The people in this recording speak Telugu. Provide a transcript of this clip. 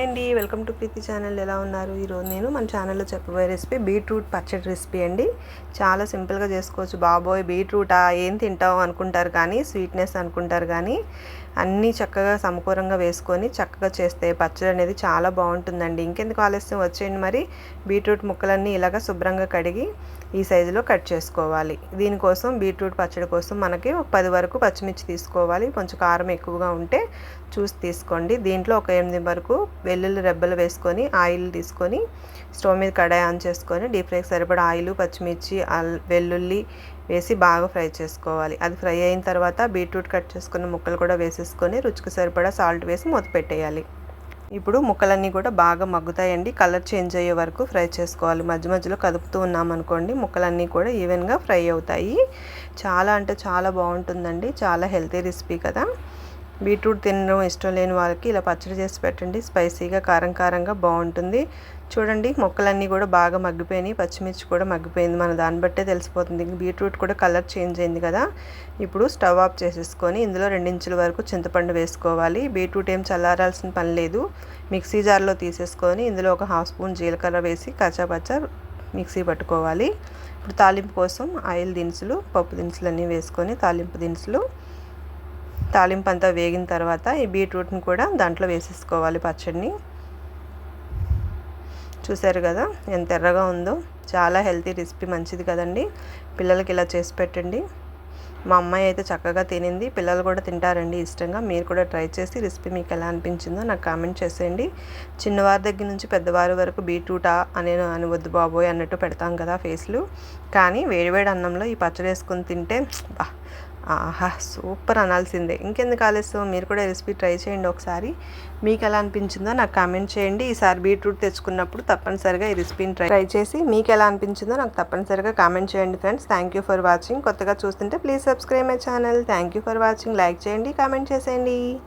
హాయ్ అండి. Welcome to Preethi channel. ఎలా ఉన్నారు? ఈరోజు నేను మన ఛానల్లో చెప్పబోయే రెసిపీ బీట్రూట్ పచ్చడి రెసిపీ అండి. చాలా సింపుల్గా చేసుకోవచ్చు. బాబోయ్ బీట్రూటా? ఏం తింటావు అనుకుంటారు కానీ స్వీట్నెస్ అనుకుంటారు కానీ. అన్నీ చక్కగా సమకూరంగా వేసుకొని చక్కగా చేస్తే పచ్చడి అనేది చాలా బాగుంటుందండి. ఇంకెందుకు ఆలస్యం? వచ్చేయండి మరి. బీట్రూట్ ముక్కలన్నీ ఇలాగ శుభ్రంగా కడిగి ఈ సైజులో కట్ చేసుకోవాలి. దీనికోసం బీట్రూట్ పచ్చడి కోసం మనకి ఒక పది వరకు పచ్చిమిర్చి తీసుకోవాలి. కొంచెం కారం ఎక్కువగా ఉంటే చూసి తీసుకోండి. దీంట్లో ఒక ఎనిమిది వరకు వెల్లుల్లి రెబ్బలు వేసుకొని ఆయిల్ తీసుకొని స్టవ్ మీద కడాయి ఆన్ చేసుకొని డీప్ ఫ్రైకి సరిపడా ఆయిల్ పచ్చిమిర్చి వెల్లుల్లి వేసి బాగా ఫ్రై చేసుకోవాలి. అది ఫ్రై అయిన తర్వాత బీట్రూట్ కట్ చేసుకున్న ముక్కలు కూడా వేసేసుకొని రుచికి సరిపడా సాల్ట్ వేసి మూత పెట్టేయాలి. ఇప్పుడు ముక్కలన్నీ కూడా బాగా మగ్గుతాయండి. కలర్ చేంజ్ అయ్యే వరకు ఫ్రై చేసుకోవాలి. మధ్య మధ్యలో కదుపుతూ ఉన్నామనుకోండి ముక్కలన్నీ కూడా ఈవెన్గా ఫ్రై అవుతాయి. చాలా అంటే చాలా బాగుంటుందండి. చాలా హెల్తీ రెసిపీ కదా. బీట్రూట్ తినడం ఇష్టం లేని వాళ్ళకి ఇలా పచ్చడి చేసి పెట్టండి. స్పైసీగా కారం కారంగా బాగుంటుంది. చూడండి మొక్కలన్నీ కూడా బాగా మగ్గిపోయినాయి. పచ్చిమిర్చి కూడా మగ్గిపోయింది. మన దాన్ని బట్టే తెలిసిపోతుంది. బీట్రూట్ కూడా కలర్ చేంజ్ అయింది కదా. ఇప్పుడు స్టవ్ ఆఫ్ చేసేసుకొని ఇందులో రెండించుల వరకు చింతపండు వేసుకోవాలి. బీట్రూట్ ఏం చల్లారాల్సిన పని లేదు. మిక్సీ జార్లో తీసేసుకొని ఇందులో ఒక హాఫ్ స్పూన్ జీలకర్ర వేసి కచ్చాపచ్చ మిక్సీ పట్టుకోవాలి. ఇప్పుడు తాలింపు కోసం ఆయిల్ దినుసులు పప్పు దినుసులు అన్నీ వేసుకొని తాలింపు దినుసులు తాలింపు అంతా వేగిన తర్వాత ఈ బీట్రూట్ని కూడా దాంట్లో వేసేసుకోవాలి పచ్చడిని. చూసారు కదా ఎంత ఎర్రగా ఉందో. చాలా హెల్తీ రెసిపీ మంచిది కదండి. పిల్లలకి ఇలా చేసి పెట్టండి. మా అమ్మాయి అయితే చక్కగా తినింది. పిల్లలు కూడా తింటారండి ఇష్టంగా. మీరు కూడా ట్రై చేసి రెసిపీ మీకు ఎలా అనిపించిందో నాకు కామెంట్ చేసేయండి. చిన్నవారి దగ్గర నుంచి పెద్దవారి వరకు బీట్రూటా అనే అని వద్దు బాబోయ్ అన్నట్టు పెడతాం కదా ఫేస్లు. కానీ వేడివేడి అన్నంలో ఈ పచ్చడి వేసుకొని తింటే బా ఆహా సూపర్ అనాల్సిందే. ఇంకెందుకు ఆలస్యం? మీరు కూడా రెసిపీ ట్రై చేయండి ఒకసారి. మీకు ఎలా అనిపించిందో నాకు కామెంట్ చేయండి. ఈసారి బీట్రూట్ తెచ్చుకున్నప్పుడు తప్పనిసరిగా ఈ రెసిపీని ట్రై ట్రై చేసి మీకు ఎలా అనిపించిందో నాకు తప్పనిసరిగా కామెంట్ చేయండి friends. Thank you for watching. కొత్తగా చూస్తుంటే please subscribe my channel. Thank you for watching. Like చేయండి కామెంట్ చేసేయండి.